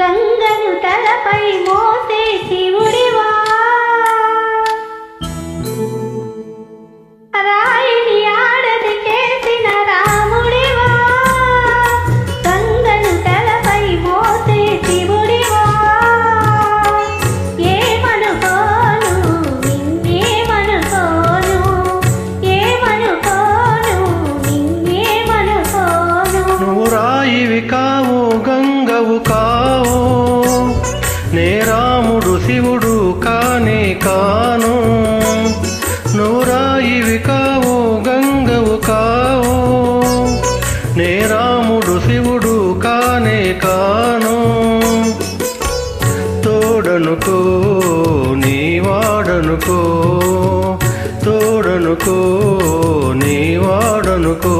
గంగను తలపై మో నీ వాడనుకో తోడనుకో నీ వాడనుకో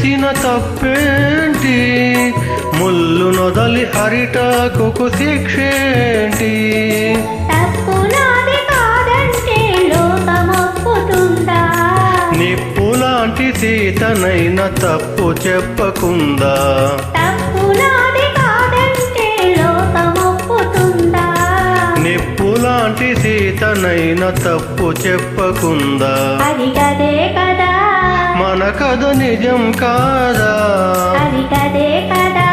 చేసిన తప్పేంటి? ముళ్ళు నొదలి హరిటాకు శిక్షేంటి? తప్పు నాది కాదంటే లోకమొప్పుతుందా? నిప్పు లాంటి సీతనైన తప్పు చెప్పకుందా? తప్పు నాది కాదంటే లోకమొప్పుతుందా? నిప్పు లాంటి సీతనైన తప్పు చెప్పకుందా? అది కదే కదా మన కథ నిజం కాదా? అది కదే కదా.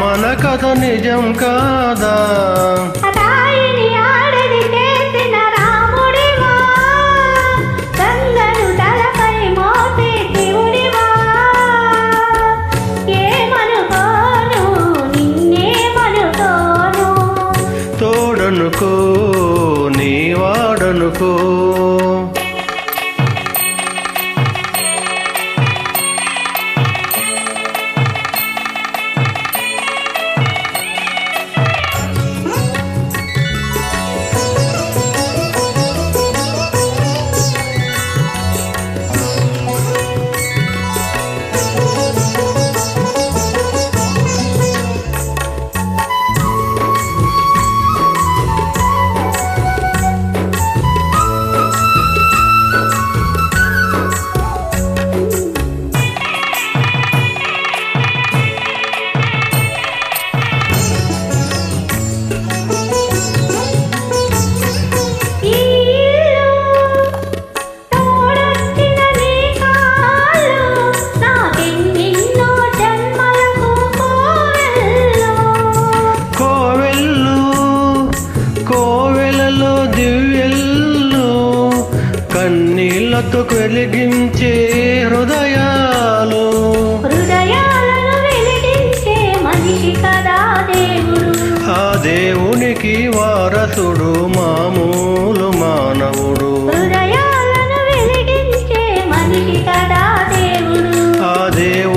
మన కథ నిజం కాదా? రాయిని ఆడది చేసిన రాముడివా? గంగను తలపై మోసే శివుడివా? ఏమనుకోను నిన్నేమనుకోను? తోడనుకో నీ వాడనుకో. కన్నీళ్ళతో వెలిగించే హృదయాలు. హృదయాలను వెలిగించే మనిషి కదా దేవుడు. ఆ దేవునికి వారసుడు మామూలు మానవుడు. హృదయాలను వెలిగించే మనిషి కదా దేవుడు. ఆ దేవునికి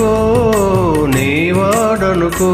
తోడనుకో నీ వాడనుకో.